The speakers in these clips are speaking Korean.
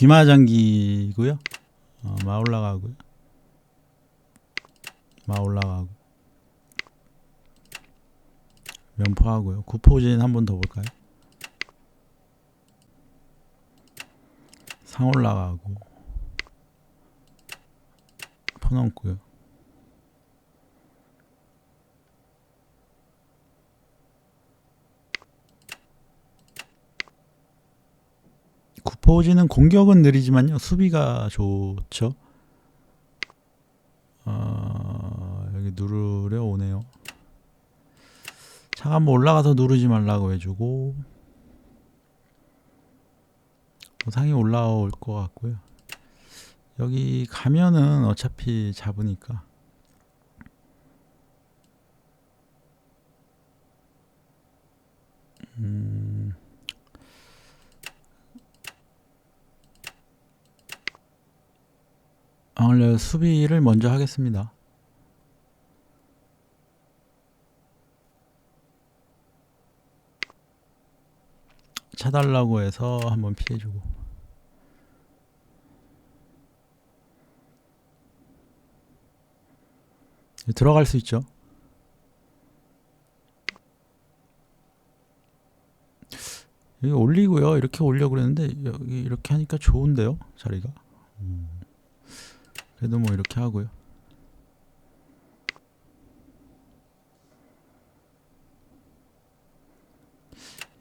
기마장기고요. 어, 마 올라가고요. 마 올라가고 면포하고요. 구포진 한 번 더 볼까요? 상 올라가고 포 넘고요. 구 포지는 공격은 느리지만요 수비가 좋죠. 어, 여기 누르려 오네요. 한번 올라가서 누르지 말라고 해주고 상이 올라올 것 같고요. 여기 가면은 어차피 잡으니까 음, 원래 수비를 먼저 하겠습니다. 차달라고 해서 한번 피해주고 들어갈 수 있죠. 여기 올리고요. 이렇게 올려 그랬는데 여기 이렇게 하니까 좋은데요. 자리가. 음. 그래도 뭐 이렇게 하고요.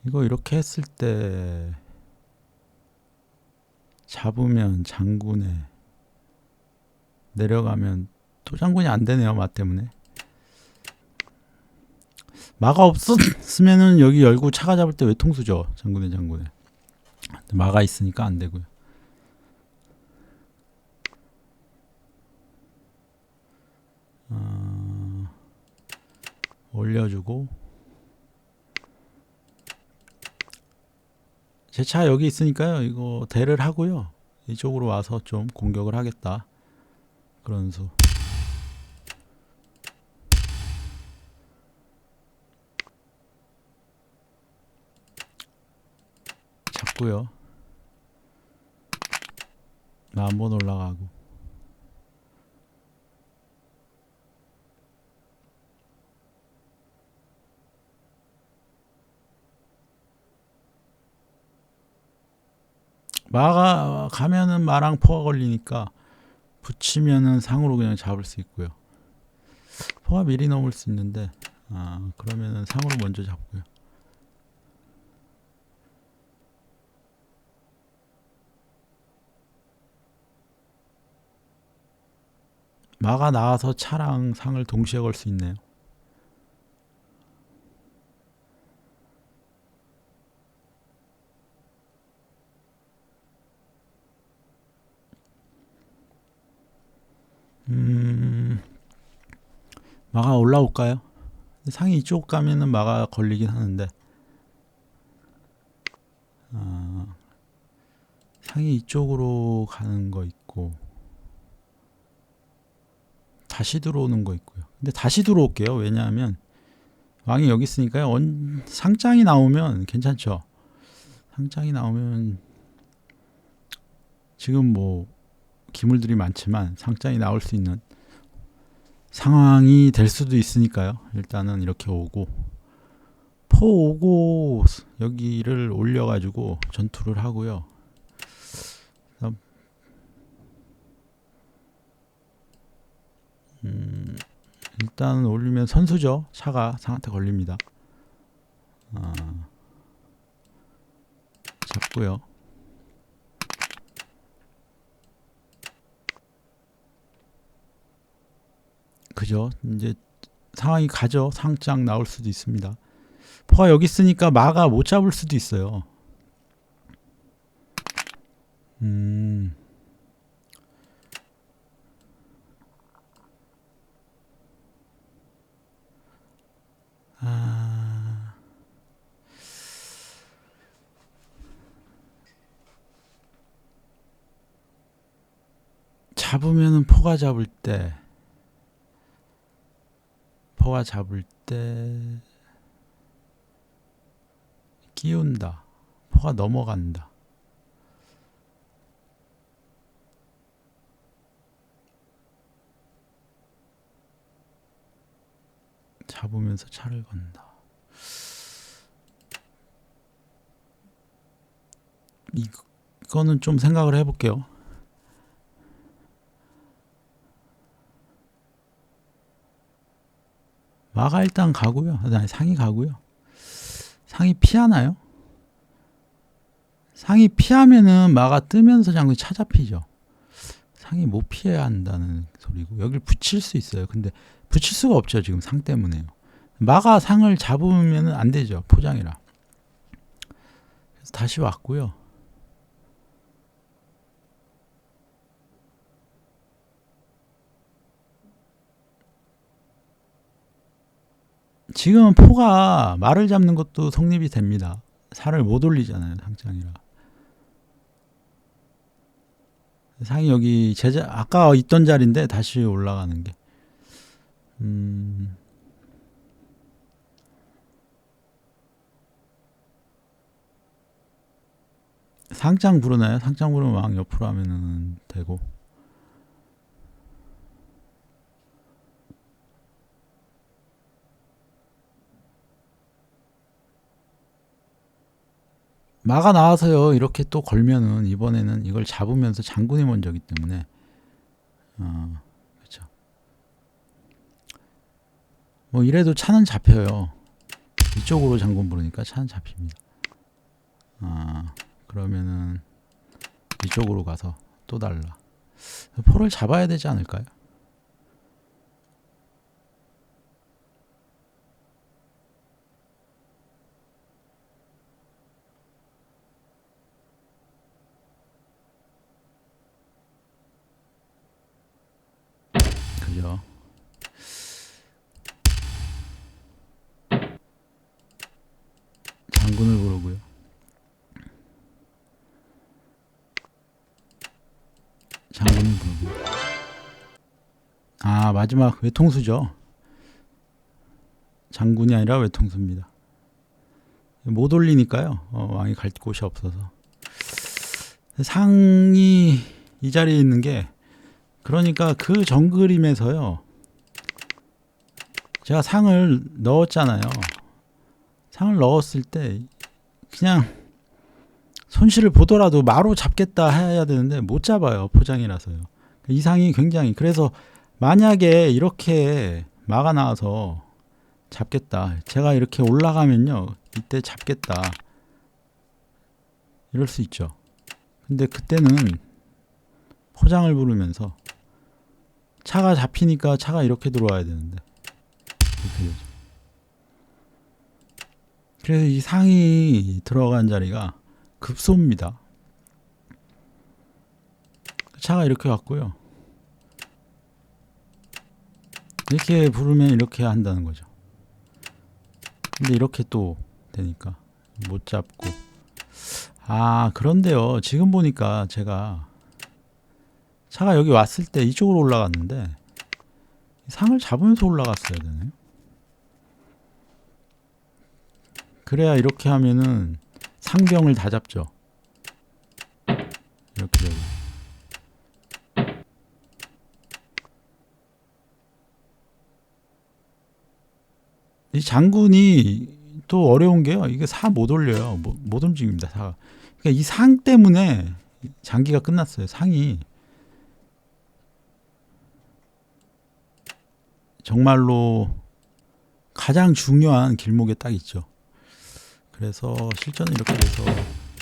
이거 이렇게 했을 때 잡으면 장군에 내려가면 또 장군이 안 되네요. 맛 때문에. 마가 없었으면은 여기 열고 차가 잡을 때 외통수죠. 장군의 장군에. 마가 있으니까 안 되고요. 올려주고 제 차 여기 있으니까요. 이거 대를 하고요. 이쪽으로 와서 좀 공격을 하겠다. 그런 수. 잡고요. 나 한 번 올라가고. 마가 가면은 마랑 포가 걸리니까 붙이면은 상으로 그냥 잡을 수 있고요. 포가 미리 넘을 수 있는데 아 그러면은 상으로 먼저 잡고요. 마가 나와서 차랑 상을 동시에 걸 수 있네요. 음, 마가 올라올까요? 상이 이쪽 가면은 마가 걸리긴 하는데 아, 상이 이쪽으로 가는 거 있고 다시 들어오는 거 있고요. 근데 다시 들어올게요. 왜냐하면 왕이 여기 있으니까요. 원, 상장이 나오면 괜찮죠. 상장이 나오면 지금 뭐 기물들이 많지만 상장이 나올 수 있는 상황이 될 수도 있으니까요. 일단은 이렇게 오고 포 오고 여기를 올려가지고 전투를 하고요. 음, 일단 올리면 선수죠. 차가 상한테 걸립니다. 아, 잡고요. 그죠? 이제 상황이 가죠. 상장 나올 수도 있습니다. 포가 여기 있으니까 마가 못 잡을 수도 있어요. 음. 아. 잡으면은 포가 잡을 때 벙커가 잡을 때 끼운다. 포가 넘어간다. 잡으면서 차를 건다. 이거는 좀 생각을 해볼게요. 마가 일단 가고요. 아니, 상이 가고요. 상이 피하나요? 상이 피하면은 마가 뜨면서 장군이 찾아피죠. 상이 못 피해야 한다는 소리고 여기를 붙일 수 있어요. 근데 붙일 수가 없죠. 지금 상 때문에요. 마가 상을 잡으면 안 되죠. 포장이라. 그래서 다시 왔고요. 지금 포가 말을 잡는 것도 성립이 됩니다. 살을 못 올리잖아요. 상장이라. 상이 여기 제자 아까 있던 자리인데 다시 올라가는 게 음. 상장 부르나요? 상장 부르면 왕 옆으로 하면은 되고 마가 나와서요. 이렇게 또 걸면은 이번에는 이걸 잡으면서 장군이 먼저기 때문에. 어 그렇죠. 뭐 이래도 차는 잡혀요. 이쪽으로 장군 부르니까 차는 잡힙니다. 아 그러면은 이쪽으로 가서 또 달라. 포를 잡아야 되지 않을까요? 그죠? 장군을 부르고요. 장군을 부르고. 아 마지막 외통수죠. 장군이 아니라 외통수입니다. 못 올리니까요. 어, 왕이 갈 곳이 없어서. 상이 이 자리에 있는 게 그러니까 그 정그림에서요. 제가 상을 넣었잖아요. 상을 넣었을 때 그냥 손실을 보더라도 마로 잡겠다 해야 되는데 못 잡아요. 포장이라서요. 이 상이 굉장히 그래서 만약에 이렇게 마가 나와서 잡겠다. 제가 이렇게 올라가면요. 이때 잡겠다. 이럴 수 있죠. 근데 그때는 포장을 부르면서 차가 잡히니까 차가 이렇게 들어와야 되는데 이렇게 되죠. 그래서 이 상이 들어간 자리가 급소입니다. 차가 이렇게 왔고요. 이렇게 부르면 이렇게 한다는 거죠. 근데 이렇게 또 되니까 못 잡고 아 그런데요 지금 보니까 제가 차가 여기 왔을 때 이쪽으로 올라갔는데 상을 잡으면서 올라갔어야 되네요. 그래야 이렇게 하면은 상병을 다 잡죠. 이렇게 되고. 이 장군이 또 어려운 게요. 이게 사 못 올려요. 못, 못 움직입니다. 사가. 그러니까 이 상 때문에 장기가 끝났어요. 상이 정말로 가장 중요한 길목에 딱 있죠. 그래서 실전은 이렇게 돼서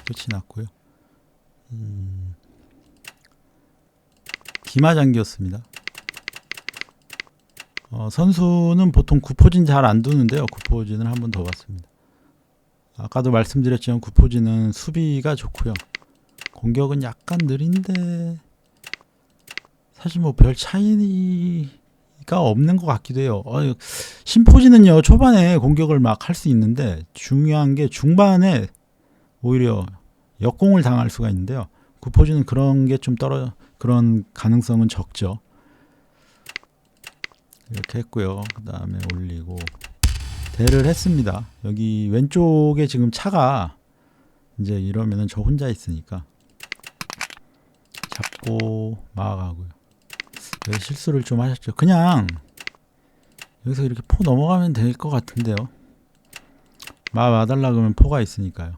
끝이 났고요. 음, 기마장기였습니다. 어, 선수는 보통 구포진 잘 안 두는데요. 구포진을 한 번 더 봤습니다. 아까도 말씀드렸지만 구포진은 수비가 좋고요. 공격은 약간 느린데 사실 뭐 별 차이 가 없는 것 같기도 해요. 어, 심포지는요 초반에 공격을 막 할 수 있는데 중요한 게 중반에 오히려 역공을 당할 수가 있는데요. 구포지는 그런 게 좀 떨어 그런 가능성은 적죠. 이렇게 했고요. 그 다음에 올리고 대를 했습니다. 여기 왼쪽에 지금 차가 이제 이러면은 저 혼자 있으니까 잡고 막아가고요. 여기 실수를 좀 하셨죠. 그냥 여기서 이렇게 포 넘어가면 될 것 같은데요. 마 와달라 그러면 포가 있으니까요.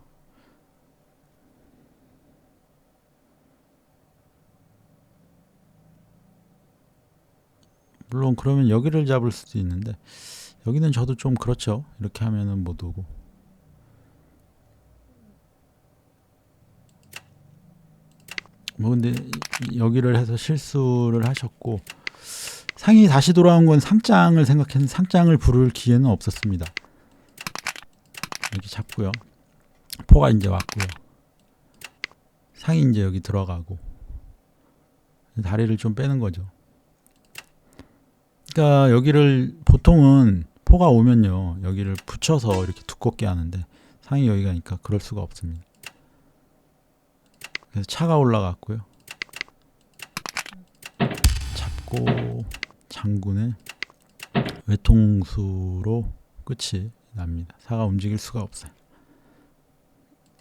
물론 그러면 여기를 잡을 수도 있는데 여기는 저도 좀 그렇죠. 이렇게 하면은 못 오고. 뭐 근데 이- 여기를 해서 실수를 하셨고 상이 다시 돌아온 건 상장을 생각했는데 상장을 부를 기회는 없었습니다. 이렇게 잡고요. 포가 이제 왔고요. 상이 이제 여기 들어가고 다리를 좀 빼는 거죠. 그러니까 여기를 보통은 포가 오면요 여기를 붙여서 이렇게 두껍게 하는데 상이 여기 가니까 그럴 수가 없습니다. 그래서 차가 올라갔고요. 잡고 장군의 외통수로 끝이 납니다. 사가 움직일 수가 없어요.